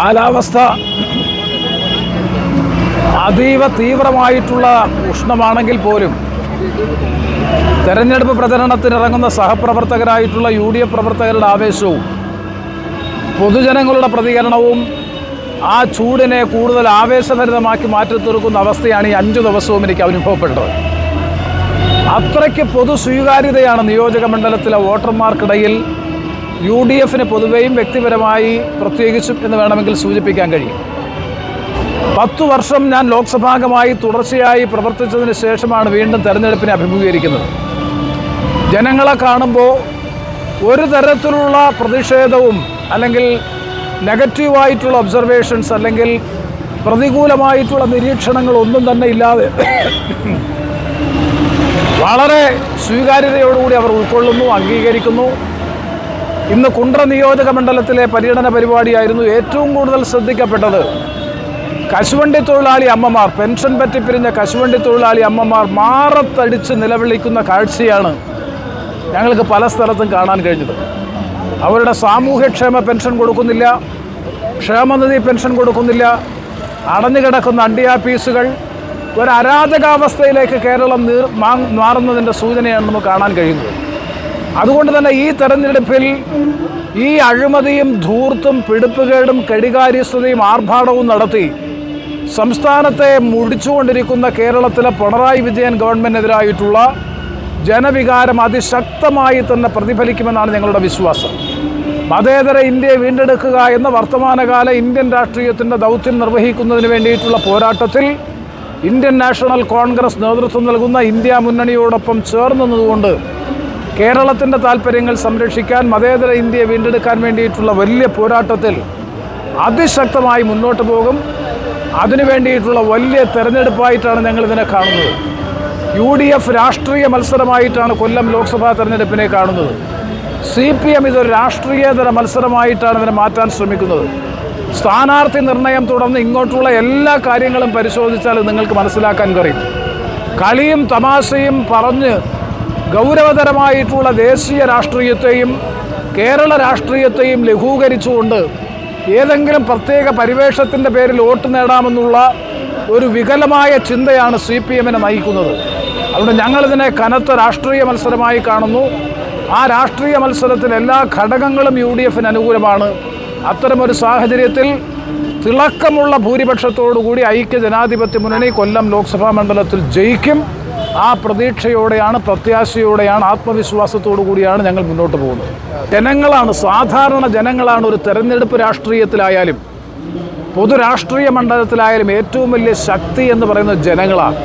കാലാവസ്ഥ അതീവ തീവ്രമായിട്ടുള്ള ഉഷ്ണമാണെങ്കിൽ പോലും തെരഞ്ഞെടുപ്പ് പ്രചരണത്തിനിറങ്ങുന്ന സഹപ്രവർത്തകരായിട്ടുള്ള യു ഡി എഫ് പ്രവർത്തകരുടെ ആവേശവും പൊതുജനങ്ങളുടെ പ്രതികരണവും ആ ചൂടിനെ കൂടുതൽ ആവേശഭരിതമാക്കി മാറ്റി തീർക്കുന്ന അവസ്ഥയാണ് ഈ അഞ്ചു ദിവസവും എനിക്ക് അനുഭവപ്പെട്ടത്. അത്രയ്ക്ക് പൊതു സ്വീകാര്യതയാണ് നിയോജക മണ്ഡലത്തിലെ വോട്ടർമാർക്കിടയിൽ യു ഡി എഫിന് പൊതുവെയും വ്യക്തിപരമായി പ്രത്യേകിച്ചും എന്ന് വേണമെങ്കിൽ സൂചിപ്പിക്കാൻ കഴിയും. പത്തു വർഷം ഞാൻ ലോക്സഭാംഗമായി തുടർച്ചയായി പ്രവർത്തിച്ചതിന് ശേഷമാണ് വീണ്ടും തെരഞ്ഞെടുപ്പിനെ അഭിമുഖീകരിക്കുന്നത്. ജനങ്ങളെ കാണുമ്പോൾ ഒരു തരത്തിലുള്ള പ്രതിഷേധവും അല്ലെങ്കിൽ നെഗറ്റീവായിട്ടുള്ള ഒബ്സർവേഷൻസ് അല്ലെങ്കിൽ പ്രതികൂലമായിട്ടുള്ള നിരീക്ഷണങ്ങൾ ഒന്നും തന്നെ ഇല്ലാതെ വളരെ സ്വീകാര്യതയോടുകൂടി അവർ ഉൾക്കൊള്ളുന്നു അംഗീകരിക്കുന്നു. ഇന്ന് കുണ്ട്ര നിയോജക മണ്ഡലത്തിലെ പര്യടന പരിപാടിയായിരുന്നു ഏറ്റവും കൂടുതൽ ശ്രദ്ധിക്കപ്പെട്ടത്. കശുവണ്ടി തൊഴിലാളി അമ്മമാർ പെൻഷൻ പറ്റിപ്പിരിഞ്ഞ കശുവണ്ടി തൊഴിലാളി അമ്മമാർ മാറത്തടിച്ച് നിലവിളിക്കുന്ന കാഴ്ചയാണ് ഞങ്ങൾക്ക് പല സ്ഥലത്തും കാണാൻ കഴിഞ്ഞത്. അവരുടെ സാമൂഹ്യക്ഷേമ പെൻഷൻ കൊടുക്കുന്നില്ല ക്ഷേമനിധി പെൻഷൻ കൊടുക്കുന്നില്ല അടഞ്ഞുകിടക്കുന്ന അണ്ടിയാപ്പീസുകൾ ഒരു അരാജകാവസ്ഥയിലേക്ക് കേരളം നീർ മാറുന്നതിന്റെ സൂചനയാണ് നമുക്ക് കാണാൻ കഴിയുന്നത്. അതുകൊണ്ട് തന്നെ ഈ തെരഞ്ഞെടുപ്പിൽ ഈ അഴിമതിയും ധൂർത്തും പിടിപ്പുകേടും കെടികാര്യസ്ഥതയും ആർഭാടവും നടത്തി സംസ്ഥാനത്തെ മുടിച്ചുകൊണ്ടിരിക്കുന്ന കേരളത്തിലെ പിണറായി വിജയൻ ഗവൺമെന്റിനെതിരായിട്ടുള്ള ജനവികാരം അതിശക്തമായി തന്നെ പ്രതിഫലിക്കുമെന്നാണ് ഞങ്ങളുടെ വിശ്വാസം. മതേതര ഇന്ത്യയെ വീണ്ടെടുക്കുക എന്ന വർത്തമാനകാല ഇന്ത്യൻ രാഷ്ട്രീയത്തിന്റെ ദൗത്യം നിർവഹിക്കുന്നതിന് വേണ്ടിയിട്ടുള്ള പോരാട്ടത്തിൽ ഇന്ത്യൻ നാഷണൽ കോൺഗ്രസ് നേതൃത്വം നൽകുന്ന ഇന്ത്യ മുന്നണിയോടൊപ്പം ചേർന്നതുകൊണ്ട് കേരളത്തിന്റെ താല്പര്യങ്ങൾ സംരക്ഷിക്കാൻ മതേതര ഇന്ത്യയെ വീണ്ടെടുക്കാൻ വേണ്ടിയിട്ടുള്ള വലിയ പോരാട്ടത്തിൽ അതിശക്തമായി മുന്നോട്ട് പോകും. അതിനു വേണ്ടിയിട്ടുള്ള വലിയ തെരഞ്ഞെടുപ്പായിട്ടാണ് ഞങ്ങൾ ഇതിനെ കാണുന്നത്. യു ഡി എഫ് രാഷ്ട്രീയ മത്സരമായിട്ടാണ് കൊല്ലം ലോക്സഭാ തെരഞ്ഞെടുപ്പിനെ കാണുന്നത്. സി പി എം ഇതൊരു രാഷ്ട്രീയേതര മത്സരമായിട്ടാണ് ഇതിനെ മാറ്റാൻ ശ്രമിക്കുന്നത്. സ്ഥാനാർത്ഥി നിർണയം തുടർന്ന് ഇങ്ങോട്ടുള്ള എല്ലാ കാര്യങ്ങളും പരിശോധിച്ചാൽ നിങ്ങൾക്ക് മനസ്സിലാക്കാൻ കഴിയും. കളിയും തമാശയും പറഞ്ഞ് ഗൗരവതരമായിട്ടുള്ള ദേശീയ രാഷ്ട്രീയത്തെയും കേരള രാഷ്ട്രീയത്തെയും ലഘൂകരിച്ചുകൊണ്ട് ഏതെങ്കിലും പ്രത്യേക പരിവേഷത്തിന്റെ പേരിൽ വോട്ട് നേടാമെന്നുള്ള ഒരു വികലമായ ചിന്തയാണ് സി പി എമ്മിനെ നയിക്കുന്നത്. അതുകൊണ്ട് ഞങ്ങളിതിനെ കനത്ത രാഷ്ട്രീയ മത്സരമായി കാണുന്നു. ആ രാഷ്ട്രീയ മത്സരത്തിൽ എല്ലാ ഘടകങ്ങളും യു ഡി എഫിന് അനുകൂലമാണ്. അത്തരമൊരു സാഹചര്യത്തിൽ തിളക്കമുള്ള ഭൂരിപക്ഷത്തോടുകൂടി ഐക്യ ജനാധിപത്യ മുന്നണി കൊല്ലം ലോക്സഭാ മണ്ഡലത്തിൽ ജയിക്കും. ആ പ്രതീക്ഷയോടെയാണ് പ്രത്യാശയോടെയാണ് ആത്മവിശ്വാസത്തോടു കൂടിയാണ് ഞങ്ങൾ മുന്നോട്ട് പോകുന്നത്. ജനങ്ങളാണ് സാധാരണ ജനങ്ങളാണ് ഒരു തെരഞ്ഞെടുപ്പ് രാഷ്ട്രീയത്തിലായാലും പൊതുരാഷ്ട്രീയ മണ്ഡലത്തിലായാലും ഏറ്റവും വലിയ ശക്തി എന്ന് പറയുന്നത് ജനങ്ങളാണ്.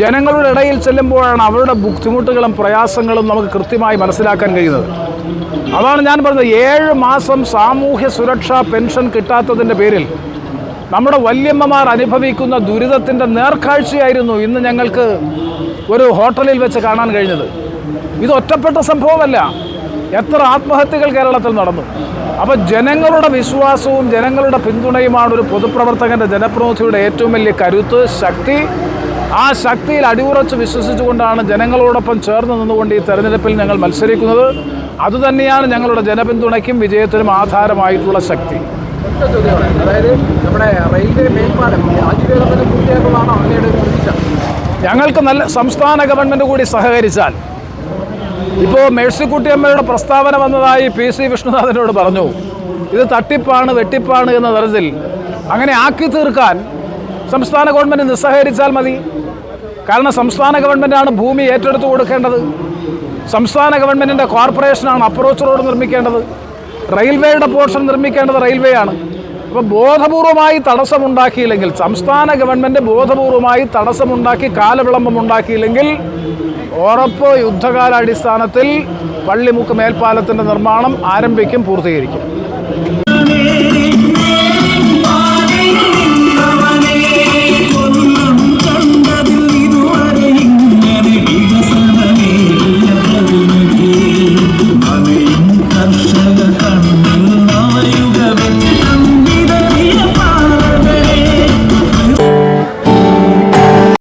ജനങ്ങളുടെ ഇടയിൽ ചെല്ലുമ്പോഴാണ് അവരുടെ ബുദ്ധിമുട്ടുകളും പ്രയാസങ്ങളും നമുക്ക് കൃത്യമായി മനസ്സിലാക്കാൻ കഴിയുന്നത്. അതാണ് ഞാൻ പറഞ്ഞത്. ഏഴ് മാസം സാമൂഹ്യ സുരക്ഷാ പെൻഷൻ കിട്ടാത്തതിന്റെ പേരിൽ നമ്മുടെ വല്യമ്മമാർ അനുഭവിക്കുന്ന ദുരിതത്തിന്റെ നേർക്കാഴ്ചയായിരുന്നു ഇന്ന് ഞങ്ങൾക്ക് ഒരു ഹോട്ടലിൽ വെച്ച് കാണാൻ കഴിഞ്ഞത്. ഇത് ഒറ്റപ്പെട്ട സംഭവമല്ല. എത്ര ആത്മഹത്യകൾ കേരളത്തിൽ നടന്നു. അപ്പോൾ ജനങ്ങളുടെ വിശ്വാസവും ജനങ്ങളുടെ പിന്തുണയുമാണ് ഒരു പൊതുപ്രവർത്തകന്റെ ജനപ്രതിനിധിയുടെ ഏറ്റവും വലിയ കരുത്ത് ശക്തി. ആ ശക്തിയിൽ അടിയുറച്ച് വിശ്വസിച്ചുകൊണ്ടാണ് ജനങ്ങളോടൊപ്പം ചേർന്ന് നിന്നുകൊണ്ട് ഈ തെരഞ്ഞെടുപ്പിൽ ഞങ്ങൾ മത്സരിക്കുന്നത്. അതുതന്നെയാണ് ഞങ്ങളുടെ ജനപിന്തുണയ്ക്കും വിജയത്തിനും ആധാരമായിട്ടുള്ള ശക്തി. ഒറ്റ ചോദ്യമാണ് അതായത് നമ്മുടെ റെയിൽവേ മേൽപ്പാലം രാജ്യവേദത്തിന് പൂർത്തിയാക്കുന്നതാണോ അങ്ങയുടെ പ്രതീക്ഷ? ഞങ്ങൾക്ക് നല്ല സംസ്ഥാന ഗവൺമെന്റ് കൂടി സഹകരിച്ചാൽ. ഇപ്പോൾ മേഴ്സിക്കുട്ടിയമ്മയുടെ പ്രസ്താവന വന്നതായി പി സി വിഷ്ണുനാഥനോട് പറഞ്ഞു. ഇത് തട്ടിപ്പാണ് വെട്ടിപ്പാണ് എന്ന തരത്തിൽ അങ്ങനെ ആക്കി തീർക്കാൻ സംസ്ഥാന ഗവൺമെന്റ് നിസ്സഹകരിച്ചാൽ മതി. കാരണം സംസ്ഥാന ഗവൺമെന്റാണ് ഭൂമി ഏറ്റെടുത്ത് കൊടുക്കേണ്ടത്. സംസ്ഥാന ഗവൺമെന്റിന്റെ കോർപ്പറേഷനാണ് അപ്രോച്ച് റോഡ് നിർമ്മിക്കേണ്ടത്. റെയിൽവേയുടെ പോർഷൻ നിർമ്മിക്കേണ്ടത് റെയിൽവേ ആണ് അപ്പോൾ ബോധപൂർവമായി തടസ്സമുണ്ടാക്കിയില്ലെങ്കിൽ സംസ്ഥാന ഗവൺമെന്റ് ബോധപൂർവമായി തടസ്സമുണ്ടാക്കി കാലവിളംബം ഉണ്ടാക്കിയില്ലെങ്കിൽ ഉറപ്പ് യുദ്ധകാലാടിസ്ഥാനത്തിൽ പള്ളിമുക്ക് മേൽപ്പാലത്തിന്റെ നിർമ്മാണം ആരംഭിക്കും പൂർത്തീകരിക്കും.